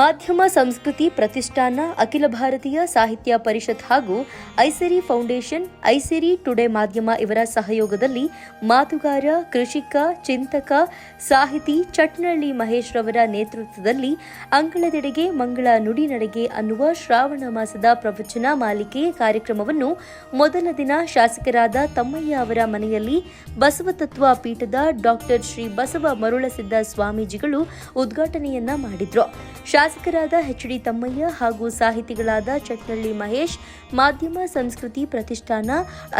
ಮಾಧ್ಯಮ ಸಂಸ್ಕೃತಿ ಪ್ರತಿಷ್ಠಾನ ಅಖಿಲ ಭಾರತೀಯ ಸಾಹಿತ್ಯ ಪರಿಷತ್ ಹಾಗೂ ಐಸೆರಿ ಫೌಂಡೇಶನ್, ಐಸೆರಿ ಟುಡೇ ಮಾಧ್ಯಮ ಇವರ ಸಹಯೋಗದಲ್ಲಿ ಮಾತುಗಾರ, ಕೃಷಿಕ, ಚಿಂತಕ, ಸಾಹಿತಿ ಚಟ್ನಳ್ಳಿ ಮಹೇಶ್ ರವರ ನೇತೃತ್ವದಲ್ಲಿ ಅಂಗಳದೆಡೆಗೆ ಮಂಗಳ ನುಡಿ ನಡೆಗೆ ಅನ್ನುವ ಶ್ರಾವಣ ಮಾಸದ ಪ್ರವಚನ ಮಾಲಿಕೆ ಕಾರ್ಯಕ್ರಮವನ್ನು ಮೊದಲ ದಿನ ಶಾಸಕರಾದ ತಮ್ಮಯ್ಯ ಅವರ ಮನೆಯಲ್ಲಿ ಬಸವತತ್ವ ಪೀಠದ ಡಾಕ್ಟರ್ ಶ್ರೀ ಬಸವ ಮರುಳಸಿದ್ದ ಸ್ವಾಮೀಜಿಗಳು ಉದ್ಘಾಟನೆಯನ್ನ ಮಾಡಿದ್ರು. ಶಾಸಕರಾದ ಎಚ್ ಡಿ ತಮ್ಮಯ್ಯ ಹಾಗೂ ಸಾಹಿತಿಗಳಾದ ಚಟ್ನಳ್ಳಿ ಮಹೇಶ್, ಮಾಧ್ಯಮ ಸಂಸ್ಕೃತಿ ಪ್ರತಿಷ್ಠಾನ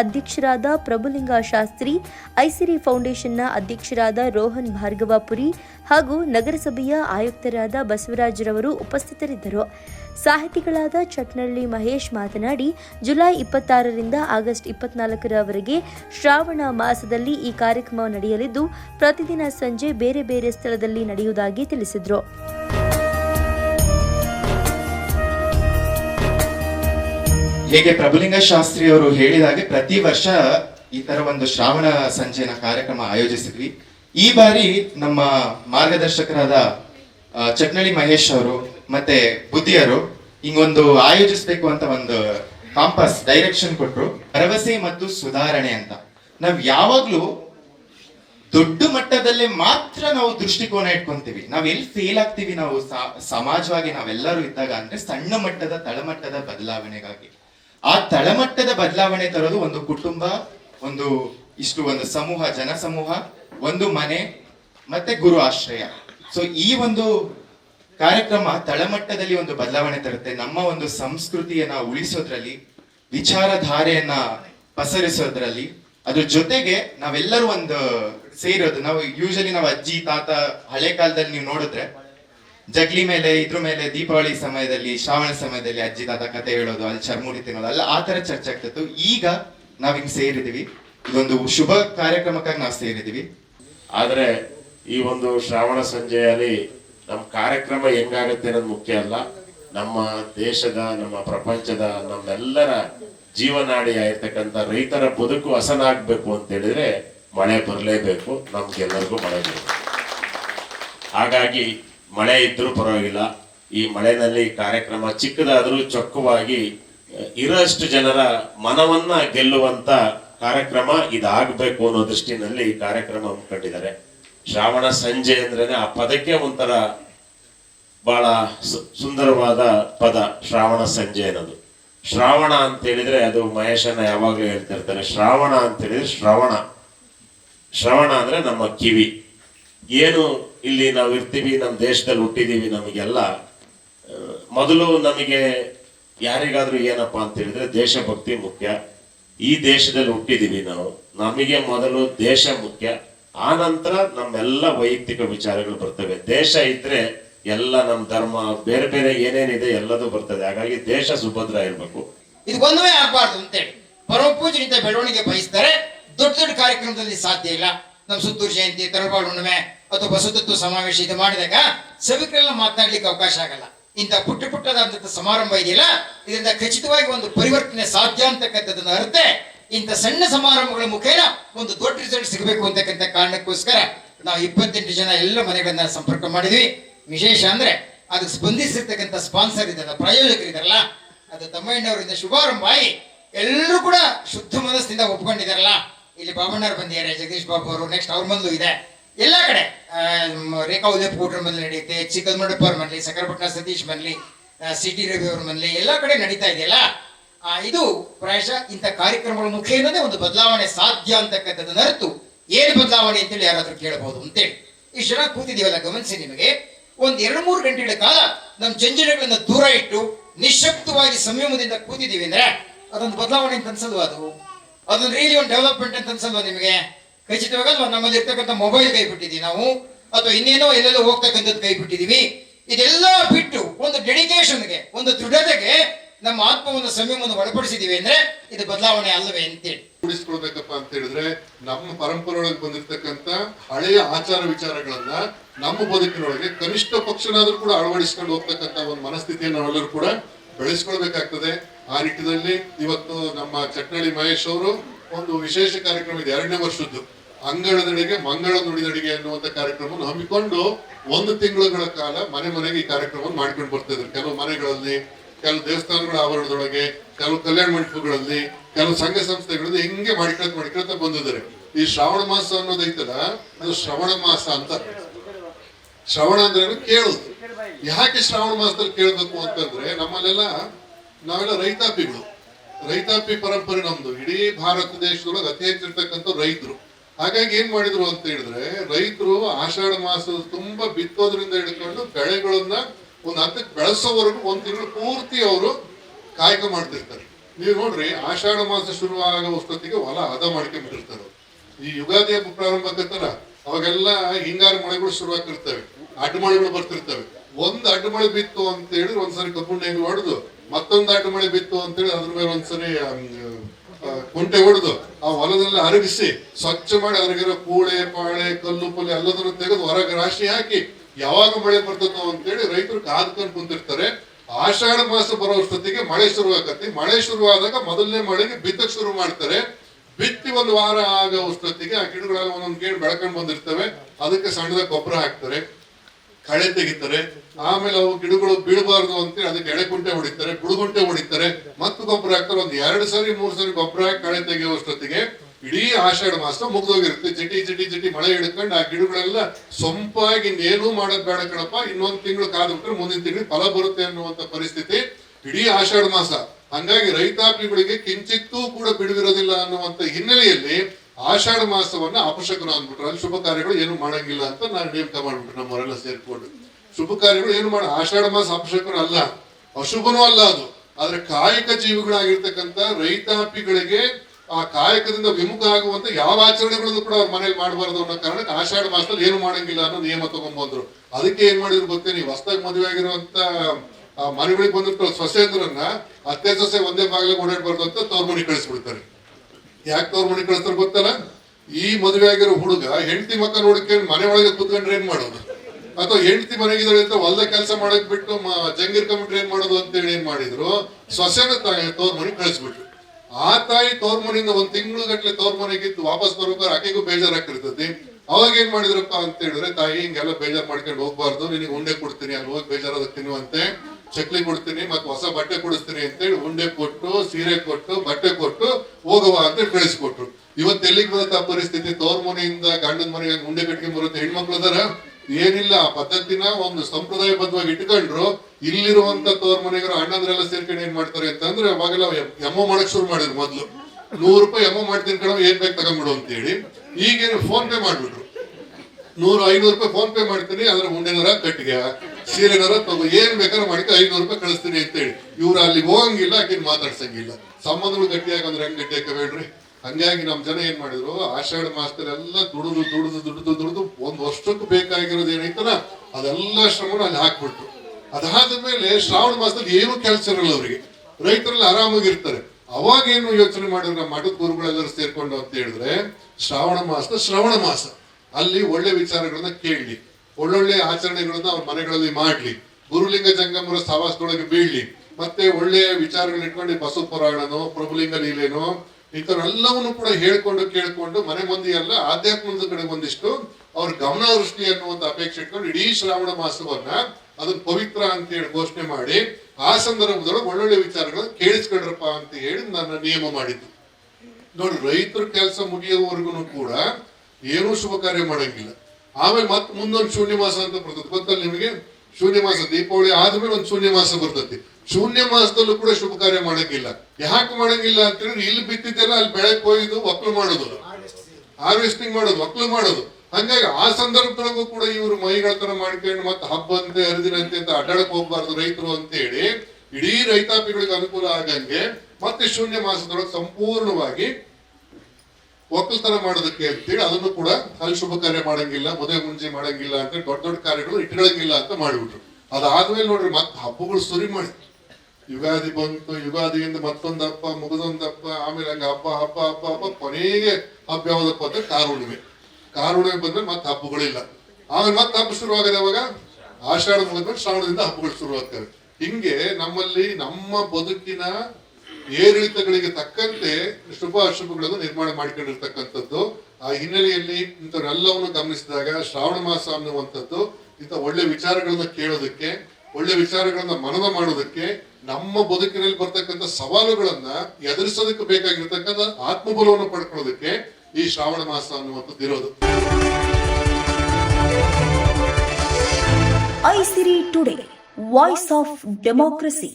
ಅಧ್ಯಕ್ಷರಾದ ಪ್ರಭುಲಿಂಗ ಶಾಸ್ತ್ರಿ, ಐಸಿರಿ ಫೌಂಡೇಶನ್ನ ಅಧ್ಯಕ್ಷರಾದ ರೋಹನ್ ಭಾರ್ಗವಪುರಿ ಹಾಗೂ ನಗರಸಭೆಯ ಆಯುಕ್ತರಾದ ಬಸವರಾಜರವರು ಉಪಸ್ಥಿತರಿದ್ದರು. ಸಾಹಿತಿಗಳಾದ ಚಟ್ನಳ್ಳಿ ಮಹೇಶ್ ಮಾತನಾಡಿ, ಜುಲೈ ಇಪ್ಪತ್ತಾರರಿಂದ ಆಗಸ್ಟ್ ಇಪ್ಪತ್ನಾಲ್ಕರವರೆಗೆ ಶ್ರಾವಣ ಮಾಸದಲ್ಲಿ ಈ ಕಾರ್ಯಕ್ರಮ ನಡೆಯಲಿದ್ದು, ಪ್ರತಿದಿನ ಸಂಜೆ ಬೇರೆ ಬೇರೆ ಸ್ಥಳದಲ್ಲಿ ನಡೆಯುವುದಾಗಿ ತಿಳಿಸಿದರು. ಹೇಗೆ ಪ್ರಭುಲಿಂಗ ಶಾಸ್ತ್ರಿ ಅವರು ಹೇಳಿದಾಗೆ ಪ್ರತಿ ವರ್ಷ ಈ ತರ ಒಂದು ಶ್ರಾವಣ ಸಂಜೆನ ಕಾರ್ಯಕ್ರಮ ಆಯೋಜಿಸಿದ್ವಿ. ಈ ಬಾರಿ ನಮ್ಮ ಮಾರ್ಗದರ್ಶಕರಾದ ಚಟ್ನಳ್ಳಿ ಮಹೇಶ್ ಅವರು ಮತ್ತೆ ಬುದ್ಧಿಯರು ಹಿಂಗೊಂದು ಆಯೋಜಿಸ್ಬೇಕು ಅಂತ ಒಂದು ಕಾಂಪಸ್ ಡೈರೆಕ್ಷನ್ ಕೊಟ್ರು. ಭರವಸೆ ಮತ್ತು ಸುಧಾರಣೆ ಅಂತ. ನಾವ್ ಯಾವಾಗ್ಲೂ ದೊಡ್ಡ ಮಟ್ಟದಲ್ಲೇ ಮಾತ್ರ ನಾವು ದೃಷ್ಟಿಕೋನ ಇಟ್ಕೊಂತೀವಿ. ನಾವ್ ಎಲ್ಲಿ ಫೇಲ್ ಆಗ್ತೀವಿ ನಾವು ಸಮಾಜವಾಗಿ ನಾವೆಲ್ಲರೂ ಇದ್ದಾಗ ಅಂದ್ರೆ ಸಣ್ಣ ಮಟ್ಟದ ತಳಮಟ್ಟದ ಬದಲಾವಣೆಗಾಗಿ. ಆ ತಳಮಟ್ಟದ ಬದಲಾವಣೆ ತರೋದು ಒಂದು ಕುಟುಂಬ, ಒಂದು ಇಷ್ಟು ಒಂದು ಸಮೂಹ, ಜನಸಮೂಹ, ಒಂದು ಮನೆ ಮತ್ತೆ ಗುರು ಆಶ್ರಯ. ಸೊ ಈ ಒಂದು ಕಾರ್ಯಕ್ರಮ ತಳಮಟ್ಟದಲ್ಲಿ ಒಂದು ಬದಲಾವಣೆ ತರುತ್ತೆ. ನಮ್ಮ ಒಂದು ಸಂಸ್ಕೃತಿಯನ್ನ ಉಳಿಸೋದ್ರಲ್ಲಿ, ವಿಚಾರಧಾರೆಯನ್ನ ಪಸರಿಸೋದ್ರಲ್ಲಿ, ಅದ್ರ ಜೊತೆಗೆ ನಾವೆಲ್ಲರೂ ಒಂದು ಸೇರೋದು. ನಾವು ಯೂಶಲಿ ನಾವು ಅಜ್ಜಿ, ತಾತ ಹಳೆ ಕಾಲದಲ್ಲಿ ನೀವು ನೋಡಿದ್ರೆ ಜಗ್ಲಿ ಮೇಲೆ, ಇದ್ರ ಮೇಲೆ ದೀಪಾವಳಿ ಸಮಯದಲ್ಲಿ, ಶ್ರಾವಣ ಸಮಯದಲ್ಲಿ ಅಜ್ಜಿ ತಾತ ಕತೆ ಹೇಳೋದು, ಅಲ್ಲಿ ಚರ್ಮುಡಿ ತಿನ್ನೋದು, ಅಲ್ಲ ಆ ತರ ಚರ್ಚೆ ಆಗ್ತಿತ್ತು. ಈಗ ನಾವ್ ಹಿಂಗ್ ಸೇರಿದೀವಿ. ಇದೊಂದು ಶುಭ ಕಾರ್ಯಕ್ರಮಕ್ಕಾಗಿ ನಾವು ಸೇರಿದೀವಿ. ಆದರೆ ಈ ಒಂದು ಶ್ರಾವಣ ಸಂಜೆಯಲ್ಲಿ ನಮ್ಮ ಕಾರ್ಯಕ್ರಮ ಹೆಂಗಾಗತ್ತೆ ಅನ್ನೋದು ಮುಖ್ಯ ಅಲ್ಲ. ನಮ್ಮ ದೇಶದ, ನಮ್ಮ ಪ್ರಪಂಚದ, ನಮ್ಮೆಲ್ಲರ ಜೀವನಾಡಿ ಆಗಿರ್ತಕ್ಕಂಥ ರೈತರ ಬದುಕು ಹಸನಾಗಬೇಕು ಅಂತ ಹೇಳಿದ್ರೆ ಮಳೆ ಬರಲೇಬೇಕು. ನಮ್ಗೆಲ್ಲರಿಗೂ ಮಳೆ ಬೇಕು ಹಾಗಾಗಿ ಮಳೆ ಇದ್ರೂ ಪರವಾಗಿಲ್ಲ. ಈ ಮಳೆನಲ್ಲಿ ಕಾರ್ಯಕ್ರಮ ಚಿಕ್ಕದಾದರೂ ಚೊಕ್ಕವಾಗಿ ಇರೋಷ್ಟು ಜನರ ಮನವನ್ನ ಗೆಲ್ಲುವಂತ ಕಾರ್ಯಕ್ರಮ ಇದಾಗಬೇಕು ಅನ್ನೋ ದೃಷ್ಟಿನಲ್ಲಿ ಈ ಕಾರ್ಯಕ್ರಮ ಹಮ್ಮಿಕೊಂಡಿದ್ದಾರೆ ಶ್ರಾವಣ ಸಂಜೆ ಅಂದ್ರೇನೆ ಆ ಪದಕ್ಕೆ ಒಂಥರ ಬಹಳ ಸುಂದರವಾದ ಪದ, ಶ್ರಾವಣ ಸಂಜೆ ಅನ್ನೋದು. ಶ್ರಾವಣ ಅಂತ ಹೇಳಿದ್ರೆ ಅದು ಮಹೇಶನ ಯಾವಾಗ್ಲೂ ಹೇಳ್ತಿರ್ತಾರೆ. ಶ್ರಾವಣ ಅಂತ ಹೇಳಿದ್ರೆ ಶ್ರವಣ. ಶ್ರವಣ ಅಂದ್ರೆ ನಮ್ಮ ಕಿವಿ. ಏನು ಇಲ್ಲಿ ನಾವು ಇರ್ತೀವಿ ನಮ್ಮ ದೇಶದಲ್ಲಿ ಹುಟ್ಟಿದೀವಿ ನಮಗೆಲ್ಲ ಮೊದಲು ನಮಗೆ ಯಾರಿಗಾದ್ರೂ ಏನಪ್ಪ ಅಂತ ಹೇಳಿದ್ರೆ ದೇಶಭಕ್ತಿ ಮುಖ್ಯ. ಈ ದೇಶದಲ್ಲಿ ಹುಟ್ಟಿದೀವಿ ನಾವು. ನಮಗೆ ಮೊದಲು ದೇಶ ಮುಖ್ಯ. ಆ ನಂತರ ನಮ್ಮೆಲ್ಲ ವೈಯಕ್ತಿಕ ವಿಚಾರಗಳು ಬರ್ತವೆ. ದೇಶ ಇದ್ರೆ ಎಲ್ಲ ನಮ್ಮ ಧರ್ಮ, ಬೇರೆ ಬೇರೆ ಏನೇನಿದೆ ಎಲ್ಲದೂ ಬರ್ತದೆ. ಹಾಗಾಗಿ ದೇಶ ಸುಭದ್ರ ಇರಬೇಕು. ಇದು ಆಗ್ಬಾರ್ದು ಅಂತೇಳಿ ಪರಮ ಪೂಜನಿತ ಬೆಳವಣಿಗೆ ಬಯಸ್ತಾರೆ. ದೊಡ್ಡ ದೊಡ್ಡ ಕಾರ್ಯಕ್ರಮದಲ್ಲಿ ಸಾಧ್ಯ ಇಲ್ಲ. ನಮ್ಮ ಸುತ್ತೂರು ಜಯಂತಿ ತರಬಾಳು ಹುಣ್ಣಿಮೆ ಅಥವಾ ಬಸವತತ್ವ ಸಮಾವೇಶ ಇದು ಮಾಡಿದಾಗ ಸಭಿಕರೆಲ್ಲ ಮಾತನಾಡ್ಲಿಕ್ಕೆ ಅವಕಾಶ ಆಗಲ್ಲ. ಇಂಥ ಪುಟ್ಟ ಪುಟ್ಟದಾದಂಥ ಸಮಾರಂಭ ಇದೆಯಲ್ಲ? ಇದರಿಂದ ಖಚಿತವಾಗಿ ಒಂದು ಪರಿವರ್ತನೆ ಸಾಧ್ಯ ಅಂತಕ್ಕಂಥದ್ದನ್ನ ಅರ್ಥ ಇಂಥ ಸಣ್ಣ ಸಮಾರಂಭಗಳ ಮುಖೇನ ಒಂದು ದೊಡ್ಡ ರಿಸಲ್ಟ್ ಸಿಗಬೇಕು ಅಂತಕ್ಕಂಥ ಕಾರಣಕ್ಕೋಸ್ಕರ ನಾವು ಇಪ್ಪತ್ತೆಂಟು ಜನ ಎಲ್ಲ ಮನೆಗಳನ್ನ ಸಂಪರ್ಕ ಮಾಡಿದ್ವಿ. ವಿಶೇಷ ಅಂದ್ರೆ ಅದಕ್ಕೆ ಸ್ಪಂದಿಸಿರ್ತಕ್ಕಂಥ ಸ್ಪಾನ್ಸರ್ ಇದಲ್ಲ ಪ್ರಾಯೋಜಕರಿದಾರಲ್ಲ ಅದು ತಮ್ಮಣ್ಣವರಿಂದ ಶುಭಾರಂಭ ಆಗಿ ಎಲ್ಲರೂ ಕೂಡ ಶುದ್ಧ ಮನಸ್ಸಿನಿಂದ ಒಪ್ಕೊಂಡಿದಾರಲ್ಲ ಇಲ್ಲಿ ಬಾಬಣ್ಣವ್ರು ಬಂದಿದ್ದಾರೆ, ಜಗದೀಶ್ ಬಾಬು ಅವರು ನೆಕ್ಸ್ಟ್ ಅವ್ರ ಮಂದು ಇದೆ. ಎಲ್ಲ ಕಡೆ ರೇಖಾ ಉದಯ್ ಪೂಟ್ರ ಮನೇಲಿ ನಡೆಯುತ್ತೆ ಚಿಕ್ಕದಮಡಪ್ಪ ಅವ್ರ ಮನೇಲಿ ಸಕರಪಟ್ಟಣ ಸತೀಶ್ ಮನೇಲಿ ಸಿ ಟಿ ರವಿ ಅವ್ರ ಮನೇಲಿ, ಎಲ್ಲ ಕಡೆ ನಡೀತಾ ಇದೆಯಲ್ಲ ಇದು ಪ್ರಾಯಶಃ ಇಂಥ ಕಾರ್ಯಕ್ರಮಗಳ ಮುಖೇನನೇ ಒಂದು ಬದಲಾವಣೆ ಸಾಧ್ಯ ಅಂತಕ್ಕಂಥದ್ದನ್ನು ಅರ್ತು ಏನು ಬದಲಾವಣೆ ಅಂತೇಳಿ ಯಾರಾದ್ರೂ ಕೇಳಬಹುದು ಅಂತೇಳಿ. ಇಷ್ಟು ಜನ ಕೂತಿದೀವಲ್ಲ ಗಮನಿಸಿ ನಿಮಗೆ. ಒಂದ್ ಎರಡು ಮೂರು ಗಂಟೆಗಳ ಕಾಲ ನಮ್ಮ ಜಂಜಡಗಳನ್ನ ದೂರ ಇಟ್ಟು ನಿಶಬ್ದವಾಗಿ ಸಂಯಮದಿಂದ ಕೂತಿದೀವಿ ಅಂದ್ರೆ ಅದೊಂದು ಬದಲಾವಣೆ ಅಂತ ಅನ್ಸಲ್ವಾ ಅದು? ಅದೊಂದು ರೀಲಿ ಒಂದು ಡೆವಲಪ್ಮೆಂಟ್ ಅಂತ ಅನ್ಸಲ್ವಾ ನಿಮಗೆ? ಖಚಿತವಾಗಿ ಅಲ್ವಾ ನಮ್ಮಲ್ಲಿ ಇರ್ತಕ್ಕಂಥ ಮೊಬೈಲ್ ಕೈ ಬಿಟ್ಟಿದ್ದೀವಿ ನಾವು, ಅಥವಾ ಇನ್ನೇನೋ ಎಲ್ಲೆಲ್ಲೋ ಹೋಗ್ತಕ್ಕಂಥದ್ದು ಕೈ ಬಿಟ್ಟಿದ್ದೀವಿ. ಇದೆಲ್ಲ ಬಿಟ್ಟು ಒಂದು ಡೆಡಿಕೇಶನ್ಗೆ ಒಂದು ದೃಢತೆಗೆ ನಮ್ಮ ಆತ್ಮವನ್ನು ಸಮಯವನ್ನು ಒಳಪಡಿಸಿದೀವಿ ಅಂದ್ರೆ ಇದು ಬದಲಾವಣೆ ಅಲ್ಲವೇ ಅಂತೇಳಿ. ಉಳಿಸ್ಕೊಳ್ಬೇಕಪ್ಪ ಅಂತ ಹೇಳಿದ್ರೆ ನಮ್ಮ ಪರಂಪರೆಯೊಳಗೆ ಬಂದಿರತಕ್ಕಂತ ಹಳೆಯ ಆಚಾರ ವಿಚಾರಗಳನ್ನ ನಮ್ಮ ಬದುಕಿನೊಳಗೆ ಕನಿಷ್ಠ ಪಕ್ಷನಾದ್ರೂ ಕೂಡ ಅಳವಡಿಸ್ಕೊಂಡು ಹೋಗ್ತಕ್ಕಂತ ಒಂದು ಮನಸ್ಥಿತಿಯನ್ನು ನಾವೆಲ್ಲರೂ ಕೂಡ ಬೆಳೆಸ್ಕೊಳ್ಬೇಕಾಗ್ತದೆ. ಆ ನಿಟ್ಟಿನಲ್ಲಿ ಇವತ್ತು ನಮ್ಮ ಚಟ್ನಳ್ಳಿ ಮಹೇಶ್ ಅವರು ಒಂದು ವಿಶೇಷ ಕಾರ್ಯಕ್ರಮ ಇದೆ, ಎರಡನೇ ವರ್ಷದ್ದು. ಅಂಗಳದಡಿಗೆ ಮಂಗಳ ನುಡಿದಡಿಗೆ ಅನ್ನುವಂಥ ಕಾರ್ಯಕ್ರಮವನ್ನು ಹಮ್ಮಿಕೊಂಡು ಒಂದು ತಿಂಗಳುಗಳ ಕಾಲ ಮನೆ ಮನೆಗೆ ಈ ಕಾರ್ಯಕ್ರಮವನ್ನು ಮಾಡ್ಕೊಂಡು ಬರ್ತಾ ಇದ್ರು. ಕೆಲವು ಮನೆಗಳಲ್ಲಿ, ಕೆಲವು ದೇವಸ್ಥಾನಗಳ ಆವರಣದೊಳಗೆ, ಕೆಲವು ಕಲ್ಯಾಣ ಮಂಟಪಗಳಲ್ಲಿ, ಕೆಲವು ಸಂಘ ಸಂಸ್ಥೆಗಳಲ್ಲಿ ಹಿಂಗೆ ಮಾಡ್ಕೊಳ್ತಾ ಮಾಡ್ಕೊಳ್ತಾ ಬಂದಿದ್ದಾರೆ. ಈ ಶ್ರಾವಣ ಮಾಸ ಅನ್ನೋದೈತಲ್ಲ ಅದು ಶ್ರವಣ ಮಾಸ ಅಂತ. ಶ್ರವಣ ಅಂದ್ರೆ? ಕೇಳುದು. ಯಾಕೆ ಶ್ರಾವಣ ಮಾಸದಲ್ಲಿ ಕೇಳಬೇಕು ಅಂತಂದ್ರೆ, ನಮ್ಮಲ್ಲೆಲ್ಲ ನಾವೆಲ್ಲ ರೈತಾಪಿಗಳು. ರೈತಾಪಿ ಪರಂಪರೆ ನಮ್ದು. ಇಡೀ ಭಾರತ ದೇಶದೊಳಗೆ ಅತಿ ಹೆಚ್ಚಿರ್ತಕ್ಕಂಥ ರೈತರು. ಹಾಗಾಗಿ ಏನ್ ಮಾಡಿದ್ರು ಅಂತ ಹೇಳಿದ್ರೆ, ರೈತರು ಆಷಾಢ ಮಾಸದ ತುಂಬಾ ಬಿತ್ತೋದ್ರಿಂದ ಹಿಡ್ಕೊಂಡು ಬೆಳೆಗಳನ್ನ ಒಂದು ಹತ್ತಕ್ಕೆ ಬೆಳೆಸೋವರೆಗೂ ಒಂದ್ ತಿಂಗಳು ಪೂರ್ತಿ ಅವರು ಕಾಯಕ ಮಾಡ್ತಿರ್ತಾರೆ. ನೀವು ನೋಡ್ರಿ, ಆಷಾಢ ಮಾಸ ಶುರುವಾಗೋ ಅಷ್ಟೊತ್ತಿಗೆ ಹೊಲ ಹದ ಮಾಡ್ಕೊಂಡ್ಬಿಟ್ಟಿರ್ತಾರೆ ಈ ಯುಗಾದಿ ಹಬ್ಬ ಪ್ರಾರಂಭ ಆಗತ್ತಲ್ಲ, ಅವಾಗೆಲ್ಲ ಹಿಂಗಾರು ಮಳೆಗಳು ಶುರುವಾಗಿರ್ತವೆ ಅಡ್ಡಮಳೆಗಳು ಬರ್ತಿರ್ತವೆ. ಒಂದ್ ಅಡ್ಡಮಳೆ ಬಿತ್ತು ಅಂತ ಹೇಳಿದ್ರೆ ಒಂದ್ಸರಿ ಕಬ್ಬು ಹೊಡೆದು ಮತ್ತೊಂದು ಅಡ್ಡಮಳೆ ಬಿತ್ತು ಅಂತ ಹೇಳಿ ಅದ್ರ ಮೇಲೆ ಒಂದ್ಸರಿ ಕುಂಟೆ ಹೊಡೆದು ಆ ಹೊಲದಲ್ಲಿ ಅರಗಿಸಿ ಸ್ವಚ್ಛ ಮಾಡಿ ಅದ್ರಾಗಿರೋ ಕೂಳೆ, ಪಾಳೆ, ಕಲ್ಲು, ಪಲ್ಲೆ ಎಲ್ಲದನ್ನು ತೆಗೆದು ಹೊರಗೆ ರಾಶಿ ಹಾಕಿ ಯಾವಾಗ ಮಳೆ ಬರ್ತದೋ ಅಂತೇಳಿ ರೈತರು ಕಾದ್ಕೊಂಡು ಕುಂತಿರ್ತಾರೆ. ಆಷಾಢ ಮಾಸ ಬರೋ ಸ್ಥಿತಿಗೆ ಮಳೆ ಶುರುವಾಗತ್ತೆ. ಮಳೆ ಶುರುವಾದಾಗ ಮೊದಲನೇ ಮಳೆಗೆ ಬಿತ್ತಕ್ಕೆ ಶುರು ಮಾಡ್ತಾರೆ. ಬಿತ್ತಿ ಒಂದು ವಾರ ಆಗೋ ಅಷ್ಟೊತ್ತಿಗೆ ಆ ಗಿಡಗಳೆಲ್ಲ ಒಂದೊಂದು ಗೇಡ್ ಬೆಳಕೊಂಡು ಬಂದಿರ್ತವೆ. ಅದಕ್ಕೆ ಸಣ್ಣದ ಗೊಬ್ಬರ ಹಾಕ್ತಾರೆ. ಕಳೆ ತೆಗಿತಾರೆ, ಆಮೇಲೆ ಅವು ಗಿಡಗಳು ಬೀಳಬಾರ್ದು ಅಂತ ಅದಕ್ಕೆ ಎಳೆಕುಂಟೆ ಹೊಡಿತಾರೆ, ಗುಡುಗುಂಟೆ ಹೊಡಿತಾರೆ, ಮತ್ತು ಗೊಬ್ಬರ ಹಾಕ್ತಾರೆ. ಒಂದ್ ಎರಡು ಸರಿ, ಮೂರು ಸರಿ ಗೊಬ್ಬರ ಹಾಕಿ ಕಳೆ ತೆಗೆಯುವಷ್ಟೊತ್ತಿಗೆ ಇಡೀ ಆಷಾಢ ಮಾಸ ಮುಗ್ದೋಗಿರುತ್ತೆ. ಜಿಟಿ ಜಿಟಿ ಜಿಟಿ ಮಳೆ ಹಿಡ್ಕೊಂಡು ಆ ಗಿಡಗಳೆಲ್ಲ ಸೊಂಪಾಗಿ ಇನ್ನೇನು ಮಾಡೋದ್ ಬೇಡ ಕಣಪ್ಪ. ಇನ್ನೊಂದ್ ತಿಂಗಳು ಕಾದ್ಬಿಟ್ರೆ ಮುಂದಿನ ತಿಂಗಳು ಫಲ ಬರುತ್ತೆ ಅನ್ನುವಂತ ಪರಿಸ್ಥಿತಿ ಇಡೀ ಆಷಾಢ ಮಾಸ. ಹಂಗಾಗಿ ರೈತಾಪಿಗಳಿಗೆ ಕಿಂಚಿತ್ತೂ ಕೂಡ ಬಿಡುವಿರೋದಿಲ್ಲ ಅನ್ನುವಂತ ಹಿನ್ನೆಲೆಯಲ್ಲಿ ಆಷಾಢ ಮಾಸವನ್ನ ಅಪಶಕನ ಅಂದ್ಬಿಟ್ರು. ಅಲ್ಲಿ ಶುಭ ಕಾರ್ಯಗಳು ಏನು ಮಾಡಂಗಿಲ್ಲ ಅಂತ ನಾನು ನೇಮಕ ಮಾಡ್ಬಿಟ್ಟು ನಮ್ಮವರೆಲ್ಲ ಸೇರ್ಕೊಂಡು. ಶುಭ ಕಾರ್ಯಗಳು ಏನು ಮಾಡ, ಆಷಾಢ ಮಾಸ ಅಪಶಕನ ಅಲ್ಲ. ಅಶುಭನೂ ಅಲ್ಲ ಅದು. ಆದ್ರೆ ಕಾಯಕ ಜೀವಿಗಳಾಗಿರ್ತಕ್ಕಂಥ ರೈತಾಪಿಗಳಿಗೆ ಆ ಕಾಯಕದಿಂದ ವಿಮುಖ ಆಗುವಂತ ಯಾವ ಆಚರಣೆಗಳನ್ನು ಕೂಡ ಅವ್ರ ಮನೇಲಿ ಮಾಡಬಾರ್ದು ಅನ್ನೋ ಕಾರಣಕ್ಕೆ ಆಷಾಢ ಮಾಸದಲ್ಲಿ ಏನು ಮಾಡಂಗಿಲ್ಲ ಅನ್ನೋ ನಿಯಮ ತಗೊಂಡ್ಬಂದ್ರು. ಅದಕ್ಕೆ ಏನ್ ಮಾಡಿದ್ರು ಗೊತ್ತೇ? ನೀವು ಹೊಸದಾಗಿ ಮದುವೆ ಆಗಿರುವಂತ ಮನೆಗಳಿಗೆ ಸೊಸೆ ಸೊಸೆಂದ್ರನ್ನ ಅತ್ತೆ ಸೊಸೆ ಒಂದೇ ಬಾಗಿಲಿಗೆ ಓಡಾಡ್ಬಾರ್ದು ಅಂತ ತವ್ರ ಮನೆ ಕಳಿಸ್ಬಿಡ್ತಾರೆ. ಯಾಕೆ ತವ್ರ ಮನೆ ಕಳಿಸ್ತಾರೆ ಗೊತ್ತಲ್ಲ? ಈ ಮದುವೆ ಆಗಿರೋ ಹುಡುಗ ಹೆಂಡತಿ ಮಕ್ಕ ನೋಡ್ಕೊಂಡು ಮನೆ ಒಳಗೆ ಕುತ್ಕೊಂಡ್ರೆ ಏನ್ ಮಾಡೋದು? ಅಥವಾ ಹೆಂಡತಿ ಮನೆಗಿದ್ರೆ ಅಂತ ಹೊಲ್ದ ಕೆಲಸ ಮಾಡಕ್ ಬಿಟ್ಟು ಜಂಗೀರ್ ಕಮಿಟ್ರಿ ಏನ್ ಮಾಡೋದು ಅಂತೇಳಿ ಏನ್ ಮಾಡಿದ್ರು? ಸೊಸೆನ ತಾಯಿ, ತವ್ರ ಮನೆ ಕಳಿಸ್ಬಿಟ್ರು. ಆ ತಾಯಿ ತವ್ರ ಮನೆಯಿಂದ ಒಂದ್ ತಿಂಗಳು ಗಟ್ಲೆ ತವ್ರ ಮನೆಗಿದ್ದು ವಾಪಸ್ ಬರ್ಬೇಕಾದ್ರೆ ಆಕೆಗೂ ಬೇಜಾರಾಗಿರ್ತೈತಿ ಅವಾಗ ಏನ್ ಮಾಡಿದ್ರಪ್ಪ ಅಂತ ಹೇಳಿದ್ರೆ ತಾಯಿ, ಹಿಂಗೆಲ್ಲ ಬೇಜಾರ್ ಮಾಡ್ಕೊಂಡು ಹೋಗ್ಬಾರ್ದು. ನಿನಗೆ ಉಂಡೆ ಕೊಡ್ತೀನಿ, ಅಲ್ಲಿ ಹೋಗಿ ಬೇಜಾರಾದ ತಿನ್ನುವಂತೆ ಚಕ್ಲಿ ಕೊಡ್ತೀನಿ ಮತ್ತೆ ಹೊಸ ಬಟ್ಟೆ ಕೊಡಿಸ್ತೀನಿ ಅಂತೇಳಿ ಉಂಡೆ ಕೊಟ್ಟು, ಸೀರೆ ಕೊಟ್ಟು, ಬಟ್ಟೆ ಕೊಟ್ಟು ಹೋಗುವ ಅಂತ ಕಳಿಸ್ಕೊಟ್ರು. ಇವತ್ತು ಎಲ್ಲಿಗೆ ಬರುತ್ತೆ ಪರಿಸ್ಥಿತಿ? ತೋರ್ ಮನೆಯಿಂದ, ಗಂಡನ ಮನೆಗೆ ಉಂಡೆ ಕಟ್ಕೊಂಡ್ ಬರುತ್ತೆ ಹೆಣ್ಮಕ್ಳು ಅದಾರ ಏನಿಲ್ಲ, ಆ ಪದ್ಧತಿನ ಒಂದು ಸಂಪ್ರದಾಯ ಬದ್ಧವಾಗಿ ಇಟ್ಕೊಂಡ್ರು. ಇಲ್ಲಿರುವಂತ ತೋರ್ ಮನೆಗರು ಅಣ್ಣಂದ್ರೆಲ್ಲ ಸೇರ್ಕೊಂಡು ಏನ್ ಮಾಡ್ತಾರೆ ಅಂತಂದ್ರೆ ಅವಾಗೆಲ್ಲ ಎಮ್ಮೋ ಮಾಡಕ್ ಶುರು ಮಾಡಿದ್ರು ಮೊದ್ಲು. ನೂರು ರೂಪಾಯಿ ಎಮ್ಮೋ ಮಾಡ್ತೀನಿ ಕಣ, ಏನ್ ಬೇಕು ತಗೊಂಡ್ಬಿಡು ಅಂತೇಳಿ. ಈಗೇನು ಫೋನ್ ಪೇ ಮಾಡ್ಬಿಟ್ರು. ನೂರು ಐನೂರು ರೂಪಾಯಿ ಫೋನ್ ಪೇ ಮಾಡ್ತೀನಿ ಅದ್ರ ಉಂಡೆನರ ಕಟ್ಟಿಗೆ ಸೀರೆನರ ತಗೋ ಏನ್ ಬೇಕಾದ್ರೆ ಮಾಡಿಕ ಐನೂರು ರೂಪಾಯಿ ಕಳಿಸ್ತೀನಿ ಅಂತೇಳಿ. ಇವ್ರು ಅಲ್ಲಿ ಹೋಗಂಗಿಲ್ಲ, ಆಕಿನ್ ಮಾತಾಡ್ಸಂಗಿಲ್ಲ. ಸಂಬಂಧಗಳು ಗಟ್ಟಿಯಾಗಂದ್ರೆ ಹೆಂಗ್ ಗಟ್ಟಿ ಹಾಕಬೇಡ್ರಿ ಹಂಗಾಗಿ ನಮ್ ಜನ ಏನ್ ಮಾಡಿದ್ರು, ಆಷಾಢ ಮಾಸದಲ್ಲೆಲ್ಲ ದುಡಿದು ದುಡಿದು ದುಡಿದು ದುಡಿದು ಒಂದ್ ವರ್ಷಕ್ಕೂ ಬೇಕಾಗಿರೋದು ಏನೈತಲ್ಲ, ಅದೆಲ್ಲ ಶ್ರಮನ ಅಲ್ಲಿ ಹಾಕ್ಬಿಟ್ರು. ಅದಾದ ಮೇಲೆ ಶ್ರಾವಣ ಮಾಸದಲ್ಲಿ ಏನು ಕೆಲಸ ಇರಲ್ಲ ಅವರಿಗೆ. ರೈತರೆಲ್ಲ ಆರಾಮಾಗಿರ್ತಾರೆ ಅವಾಗ ಏನು ಯೋಚನೆ ಮಾಡಿದ್ರು ನಮ್ಮ ಮಠದ ಗುರುಗಳೆಲ್ಲರೂ ಸೇರ್ಕೊಂಡು ಅಂತ ಹೇಳಿದ್ರೆ, ಶ್ರಾವಣ ಮಾಸದ ಶ್ರವಣ ಮಾಸ. ಅಲ್ಲಿ ಒಳ್ಳೆ ವಿಚಾರಗಳನ್ನ ಕೇಳಲಿ. ಒಳ್ಳೊಳ್ಳೆ ಆಚರಣೆಗಳನ್ನ ಅವ್ರ ಮನೆಗಳಲ್ಲಿ ಮಾಡ್ಲಿ. ಗುರುಲಿಂಗ ಜಂಗಮರ ಸವಾಸದೊಳಗೆ ಬೀಳ್ಲಿ. ಮತ್ತೆ ಒಳ್ಳೆಯ ವಿಚಾರಗಳನ್ನ ಇಟ್ಕೊಂಡು ಬಸವ ಪುರಾಣನೋ, ಪ್ರಭುಲಿಂಗ ಲೀಲೆನೋ ಇಂಥವೆಲ್ಲವನ್ನು ಕೂಡ ಹೇಳ್ಕೊಂಡು ಕೇಳ್ಕೊಂಡು ಮನೆ ಮಂದಿ ಎಲ್ಲ ಆಧ್ಯಾತ್ಮದ ಕಡೆ ಒಂದಿಷ್ಟು ಅವ್ರ ಗಮನ ದೃಷ್ಟಿ ಅನ್ನುವಂತ ಅಪೇಕ್ಷೆ ಇಟ್ಕೊಂಡು ಇಡೀ ಶ್ರಾವಣ ಮಾಸವನ್ನ ಅದನ್ನ ಪವಿತ್ರ ಅಂತ ಹೇಳಿ ಘೋಷಣೆ ಮಾಡಿ, ಆ ಸಂದರ್ಭದೊಳಗೆ ಒಳ್ಳೊಳ್ಳೆ ವಿಚಾರಗಳನ್ನ ಕೇಳಿಸ್ಕೊಂಡ್ರಪ್ಪ ಅಂತ ಹೇಳಿ ನನ್ನ ನಿಯಮ ಮಾಡಿದ್ದು. ನೋಡಿ, ರೈತರ ಕೆಲಸ ಮುಗಿಯೋವರೆಗೂ ಕೂಡ ಏನೂ ಶುಭ ಕಾರ್ಯ ಮಾಡಂಗಿಲ್ಲ. ಆಮೇಲೆ ಮತ್ತೆ ಮುಂದೊಂದು ಶೂನ್ಯ ಮಾಸ ಅಂತ ಬರ್ತದೆ. ಗೊತ್ತಲ್ಲ ನಿಮಗೆ? ಶೂನ್ಯ ಮಾಸ ದೀಪಾವಳಿ ಆದ್ಮೇಲೆ ಒಂದು ಶೂನ್ಯ ಮಾಸ ಬರ್ತೈತಿ ಶೂನ್ಯ ಮಾಸದಲ್ಲೂ ಕೂಡ ಶುಭ ಕಾರ್ಯ ಮಾಡಂಗಿಲ್ಲ. ಯಾಕೆ ಮಾಡಂಗಿಲ್ಲ ಅಂತ ಹೇಳಿದ್ರೆ ಇಲ್ಲಿ ಬಿತ್ತಿದ್ದೆಲ್ಲ ಅಲ್ಲಿ ಬೆಳೆ ಕೊಯ್ದು ಒಕ್ಕಲು ಮಾಡೋದು. ಹಾರ್ವೆಸ್ಟಿಂಗ್ ಮಾಡೋದು ಒಕ್ಕಲು ಮಾಡೋದು. ಹಂಗಾಗಿ ಆ ಸಂದರ್ಭದೊಳಗೂ ಕೂಡ ಇವರು ಮೈಗಳತನ ಮಾಡ್ಕೊಂಡು ಮತ್ತೆ ಹಬ್ಬ ಅಂತೆ ಹರಿದಿನಂತೆ ಅಂತ ಅಡ್ಡಾಡಕ್ ಹೋಗ್ಬಾರ್ದು ರೈತರು ಅಂತ ಹೇಳಿ ಇಡೀ ರೈತಾಪಿಗಳಿಗೆ ಅನುಕೂಲ ಆಗಂಗೆ ಮತ್ತೆ ಶೂನ್ಯ ಮಾಸದೊಳಗೆ ಸಂಪೂರ್ಣವಾಗಿ ಒಕ್ಕಲ್ತನ ಮಾಡೋದಕ್ಕೆ ಅಂತೇಳಿ ಅದನ್ನು ಕೂಡ ಅಲ್ಲಿ ಶುಭ ಕಾರ್ಯ ಮಾಡಂಗಿಲ್ಲ, ಮದುವೆ ಮುಂಜಿ ಮಾಡಂಗಿಲ್ಲ ಅಂತ ದೊಡ್ಡ ದೊಡ್ಡ ಕಾರ್ಯಗಳು ಇಟ್ಕೊಳಂಗಿಲ್ಲ ಅಂತ ಮಾಡಿಬಿಟ್ರು. ಅದಾದ್ಮೇಲೆ ನೋಡ್ರಿ ಮತ್ತೆ ಹಬ್ಬಗಳು ಸುರಿ ಮಾಡಿ. ಯುಗಾದಿ ಬಂತು, ಯುಗಾದಿಯಿಂದ ಮತ್ತೊಂದು ಹಬ್ಬ, ಮುಗಿದೊಂದು ಹಬ್ಬ, ಆಮೇಲೆ ಹಂಗೆ ಹಬ್ಬ ಹಬ್ಬ ಹಬ್ಬ ಹಬ್ಬ, ಕೊನೆಗೆ ಹಬ್ಬ ಯಾವ್ದಪ್ಪ ಅಂದ್ರೆ ಕಾರುಣಿಮೆ ಕಾರುಣಿಮೆ ಬಂದ್ರೆ ಮತ್ತೆ ಹಬ್ಬಗಳಿಲ್ಲ. ಆಮೇಲೆ ಮತ್ತೆ ಹಬ್ಬ ಶುರುವಾಗದೆ ಅವಾಗ ಆಷಾಢ ಮುಗಿದ್ಮೇಲೆ ಶ್ರಾವಣದಿಂದ ಹಬ್ಬಗಳು ಶುರುವಾಗ್ತವೆ. ಹಿಂಗೆ ನಮ್ಮಲ್ಲಿ ನಮ್ಮ ಬದುಕಿನ ಏರಿಳಿತಗಳಿಗೆ ತಕ್ಕಂತೆ ಶುಭ ಅಶುಭಗಳನ್ನು ನಿರ್ಮಾಣ ಮಾಡಿಕೊಂಡಿರ್ತಕ್ಕಂಥದ್ದು. ಆ ಹಿನ್ನೆಲೆಯಲ್ಲಿ ಇಂಥವರೆಲ್ಲವನ್ನು ಗಮನಿಸಿದಾಗ ಶ್ರಾವಣ ಮಾಸ ಅನ್ನುವಂಥದ್ದು ಇಂಥ ಒಳ್ಳೆ ವಿಚಾರಗಳನ್ನ ಕೇಳೋದಕ್ಕೆ, ಒಳ್ಳೆ ವಿಚಾರಗಳನ್ನ ಮನನ ಮಾಡೋದಕ್ಕೆ, ನಮ್ಮ ಬದುಕಿನಲ್ಲಿ ಬರ್ತಕ್ಕಂಥ ಸವಾಲುಗಳನ್ನ ಎದುರಿಸೋದಕ್ಕೆ ಬೇಕಾಗಿರ್ತಕ್ಕಂಥ ಆತ್ಮಬಲವನ್ನು ಪಡ್ಕೊಳ್ಳೋದಕ್ಕೆ ಈ ಶ್ರಾವಣ ಮಾಸ ಅನ್ನುವಂಥದ್ದು ಇರೋದು. Aisiri today, voice of democracy.